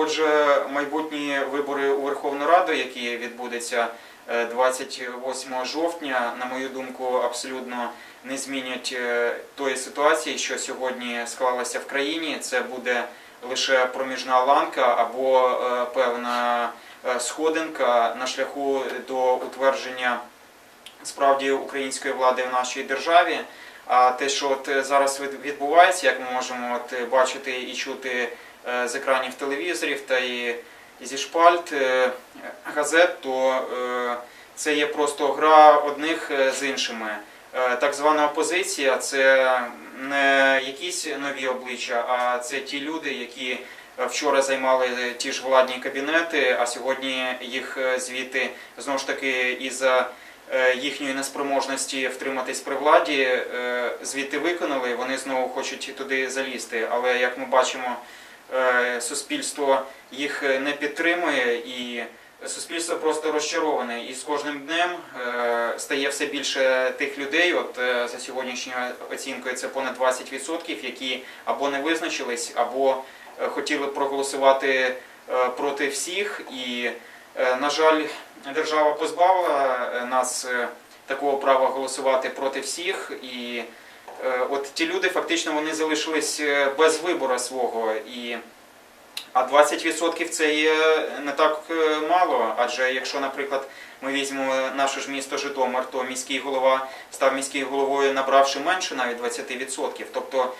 Отже, майбутні вибори у Верховну Раду, які відбудуться е, 28 жовтня, на мою думку, абсолютно не змінять е, тої ситуації, що сьогодні склалася в країні. Це буде лише проміжна ланка або е, певна е, сходинка на шляху до утвердження справді української влади в нашій державі. А те, що от е, зараз від- відбувається, як ми можемо от е, бачити і чути е, з екранів телевізорів та і зі шпальт е, газет, то е, це є просто гра одних е, з іншими. Е, Так звана опозиція це не якісь нові обличчя, а це ті люди, які е, вчора займали ті ж владні кабінети, а сьогодні їх е, звідти знову ж таки із-за е, їхньої неспроможності втриматись при владі, е, звідти виконали, вони знову хочуть туди залізти. Але як ми бачимо, е, суспільство їх не підтримує і суспільство просто розчароване. І з кожним днем е, стає все більше тих людей. От е, за сьогоднішньою оцінкою це понад 20%, які або не визначились, або е, хотіли проголосувати е, проти всіх. І, е, на жаль, держава позбавила е, нас е, такого права голосувати проти всіх. І е, Е, от ті люди фактично вони залишились е, без вибору свого. І, а 20% це є не так е, мало. Адже якщо, наприклад, ми візьмемо наше ж місто Житомир, то міський голова став міським головою, набравши менше навіть 20%. Тобто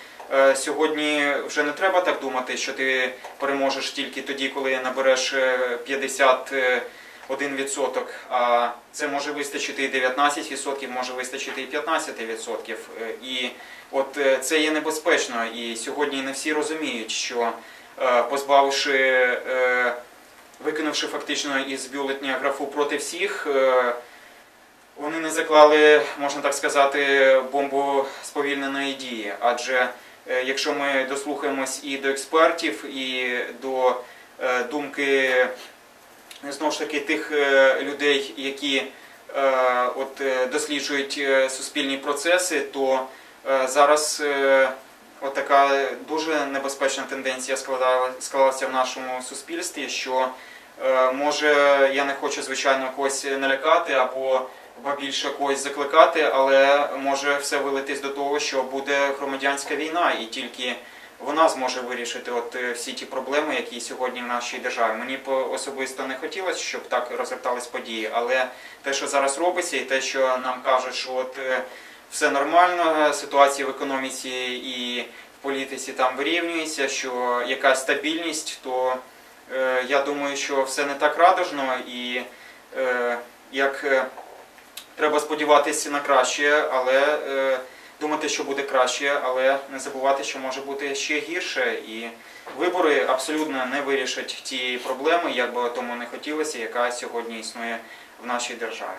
сьогодні вже не треба так думати, що ти переможеш тільки тоді, коли набереш 50%. 1%, а це може вистачити і 19%, може вистачити і 15%. Е, і от е, це є небезпечно. І сьогодні не всі розуміють, що е, позбавивши, викинувши фактично із бюлетня графу проти всіх, вони не заклали, можна так сказати, бомбу сповільненої дії. Адже якщо ми дослухаємось і до експертів, і до думки знову ж таки тих е, людей, які е, от, е, досліджують е, суспільні процеси, то е, зараз е, от така дуже небезпечна тенденція склалася в нашому суспільстві, що е, може я не хочу звичайно когось налякати або більше когось закликати, але може все вилитись до того, що буде громадянська війна, і тільки вона зможе вирішити от е, всі ті проблеми, які сьогодні в нашій державі. Мені особисто не хотілося, щоб так розгортались події, але те, що зараз робиться, і те, що нам кажуть, що от е, все нормально, ситуація в економіці і в політиці там вирівнюється, що якась стабільність, то е, я думаю, що все не так радужно і е, як е, треба сподіватися на краще, але е, думати, що буде краще, але не забувати, що може бути ще гірше. І вибори абсолютно не вирішать ті проблеми, як би тому не хотілося, яка сьогодні існує в нашій державі.